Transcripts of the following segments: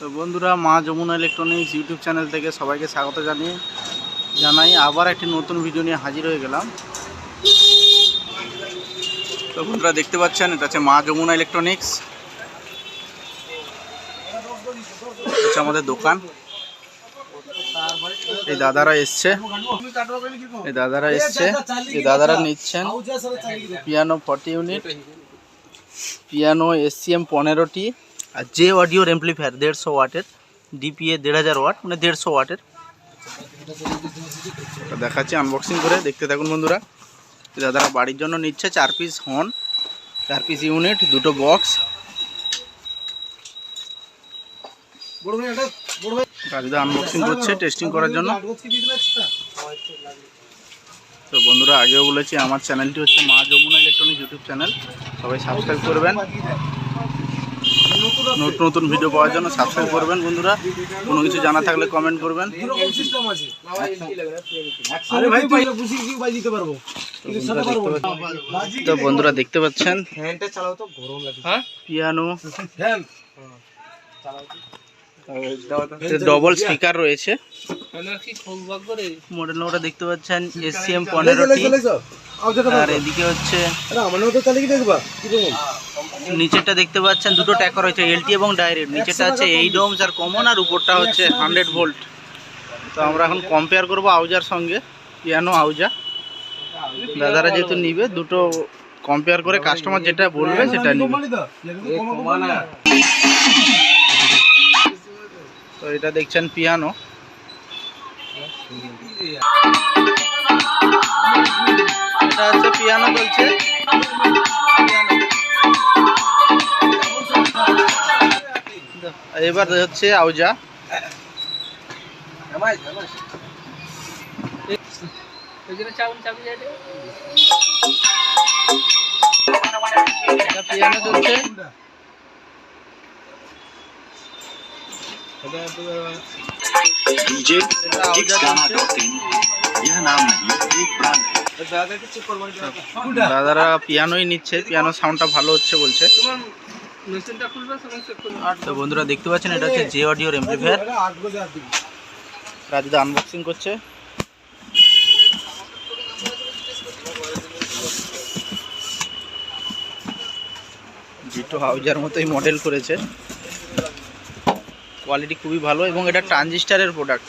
তো বন্ধুরা, মা যমুনা ইলেকট্রনিক্স ইউটিউব চ্যানেল থেকে সবাইকে স্বাগত জানিয়ে জানাই। আবার একটি নতুন ভিডিও নিয়ে হাজির হয়ে গেলাম। তো বন্ধুরা, দেখতে পাচ্ছেন, এটা হচ্ছে মা যমুনা ইলেকট্রনিক্স হচ্ছে আমাদের দোকান। এই দাদারা এসছে। এই দাদারা এসছে। এই দাদারা নিচ্ছেন piano forty unit piano SCM পনেরোটি। আর যে অডিওর এমপ্লিফায়ার দেড়শো ওয়াটের ডিপিএ দেড় হাজার ওয়াট মানে দেড়শো ওয়াটের। দেখাচ্ছি আনবক্সিং করে দেখতে থাকুন বন্ধুরা। দাদারা বাড়ির জন্য নিচ্ছে, চার পিস হর্ন চার পিস ইউনিট দুটো বক্স রাজুদা আনবক্সিং করছে টেস্টিং করার জন্য। তো বন্ধুরা, আগেও বলেছি, আমার চ্যানেলটি হচ্ছে মা যমুনা ইলেকট্রনিক ইউটিউব চ্যানেল সবাই সাবস্ক্রাইব করবেন। নতুন নতুন ভিডিও পাওয়ার জন্য সাবস্ক্রাইব করবেন বন্ধুরা। কোনো কিছু জানা থাকলে কমেন্ট করবেন। তো বন্ধুরা দেখতে পাচ্ছেন পিয়ানো ডবল স্পিকার রয়েছে। মডেল নম্বরটা দেখতে পাচ্ছেন এসিএম পনেরোটি। আর এদিকে হচ্ছে নিচেরটা দেখতে পাচ্ছেন দুটো ট্যাকর রয়েছে এলটি এবং ডাইরেক্ট। নিচেরটা হচ্ছে এইট ওমস আর কমন আর উপরটা হচ্ছে হান্ড্রেড ভোল্ট তো আমরা এখন কম্পেয়ার করব আউজার সঙ্গে পিয়ানো আউজা। দাদারা যেহেতু নিবে দুটো কম্পেয়ার করে কাস্টমার যেটা বলবে সেটা নিবে। তো এটা দেখছেন পিয়ানো এটা হচ্ছে পিয়ানো চলছে। এবার হচ্ছে আউজা এটা পিয়ানো চলছে डीजे এটা আউজা जिक्स गाना চলছে डॉट इन यह नाम नहीं एक ब्रांड है দাদারা পিয়ানোই নিচ্ছে পিয়ানো সাউন্ডটা ভালো হচ্ছে বলছে তো বন্ধুরা দেখতে পাচ্ছেন, এটা হচ্ছে জে অডিওর এমপ্লিফায়ার রাজুদা আনবক্সিং করছে। জিটো হাউজার মতোই মডেল করেছে। কোয়ালিটি খুবই ভালো এবং এটা ট্রানজিস্টারের প্রোডাক্ট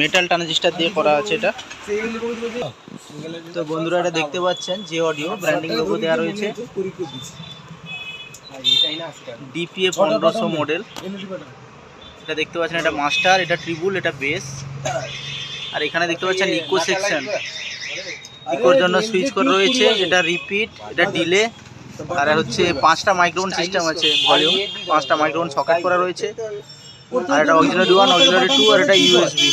মেটাল ট্রানজিস্টার দিয়ে করা আছে এটা। তো বন্ধুরা এটা দেখতে পাচ্ছেন, যে অডিও ব্র্যান্ডিং লোগো দেওয়া রয়েছে। ডিপিএ পনেরোশো মডেল এটা দেখতে পাচ্ছেন, এটা মাস্টার এটা ট্রিবুল এটা বেস আর এখানে দেখতে পাচ্ছেন ইকো সেকশন ইকোর জন্য সুইচ করে রয়েছে, এটা রিপিট এটা ডিলে আর হচ্ছে পাঁচটা মাইক্রোফোন সিস্টেম আছে ভলিউম পাঁচটা মাইক্রোফোন সকেট করা রয়েছে। আর এটা অক্সিলারি ওয়ান অক্সিলারি টু আর এটা ইউএসবি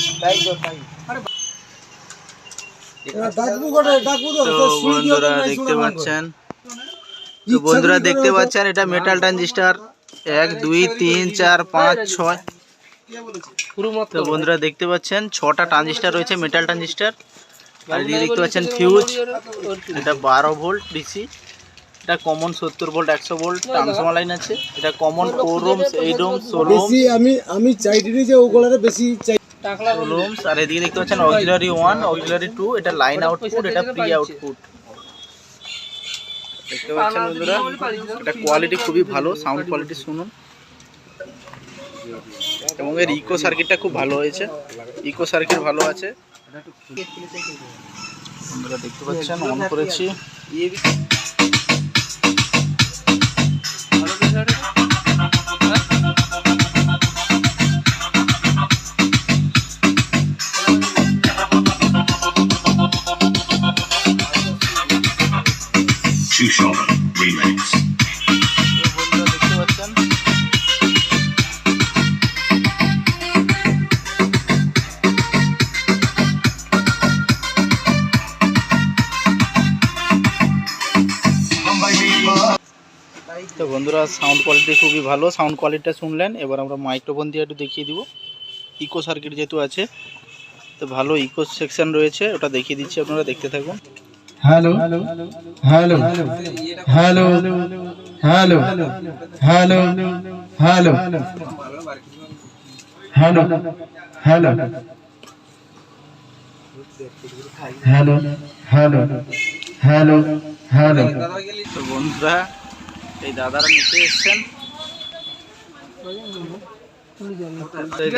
তো বন্ধুরা দেখতে পাচ্ছেন। তো বন্ধুরা দেখতে পাচ্ছেন এটা মেটাল ট্রানজিস্টার এক দুই তিন চার পাঁচ ছয়। তো বন্ধুরা দেখতে পাচ্ছেন ছটা ট্রানজিস্টার রয়েছে মেটাল ট্রানজিস্টার আর এদিকে দেখতে পাচ্ছেন ফিউজ এটা বারো ভোল্ট ডিসি এটা কমন সত্তর ভোল্ট একশো ভোল্ট ট্রান্সফর্মার লাইন আছে। এটা common four rooms eight rooms ষোলো বেশি আমি আমি চাইটি যে ওগুলারে বেশি চাই। রুমস আর এদিকে দেখতে পাচ্ছেন অক্সিলারি ওয়ান অক্সিলারি টু এটা লাইন আউটপুট এটা প্রি আউটপুট দেখতে পাচ্ছেন বন্ধুরা এটা কোয়ালিটি খুবই ভালো সাউন্ড কোয়ালিটি শুনুন। এবং এর ইকো সার্কিটটা খুব ভালো হয়েছে। ইকো সার্কিট ভালো আছে। বন্ধুরা দেখতে পাচ্ছেন অন করেছি। বন্ধুরা সাউন্ড কোয়ালিটি খুবই ভালো সাউন্ড কোয়ালিটিটা শুনলেন এবার আমরা মাইক্রোফোন দিয়ে একটু দেখিয়ে দিব ইকো সার্কিট যেহেতু আছে তো ভালো ইকো সেকশন রয়েছে ওটা দেখিয়ে দিচ্ছি আপনারা দেখতে থাকুন hello hello hello hello hello hello hello hello hello hello hello hello তো বন্ধুরা এই দাদারা নিতে এসছেন।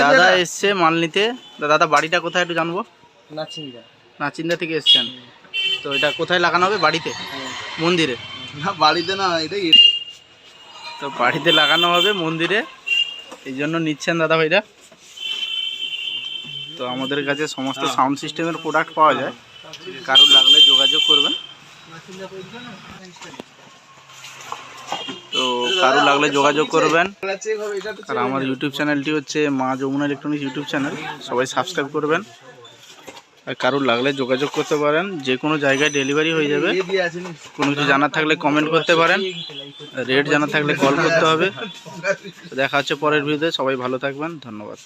দাদা এসছে মাল নিতে। দাদা বাড়িটা কোথায় একটু জানব? নাচিন্দা। থেকে এসছেন। তো এটা কোথায় লাগানো হবে? বাড়িতে? মন্দিরে? না বাড়িতে না এটাই তো বাড়িতে লাগানো হবে মন্দিরে। এই জন্য নিচ্ছেন দাদা ভাইরা। তো আমাদের কাছে সমস্ত সাউন্ড সিস্টেমের প্রোডাক্ট পাওয়া যায়। কারোর লাগলে যোগাযোগ করবেন। তো কারোর লাগলে যোগাযোগ করবেন। আর আমার ইউটিউব চ্যানেলটি হচ্ছে মা যমুনা ইলেকট্রনিক্স ইউটিউব চ্যানেল সবাই সাবস্ক্রাইব করবেন। আর কারোর লাগলে যোগাযোগ করতে পারেন। যে কোনো জায়গায় ডেলিভারি হয়ে যাবে। কোনো কিছু জানার থাকলে কমেন্ট করতে পারেন। রেট জানা থাকলে কল করতে হবে। দেখা হচ্ছে পরের ভিডিওতে সবাই ভালো থাকবেন। ধন্যবাদ।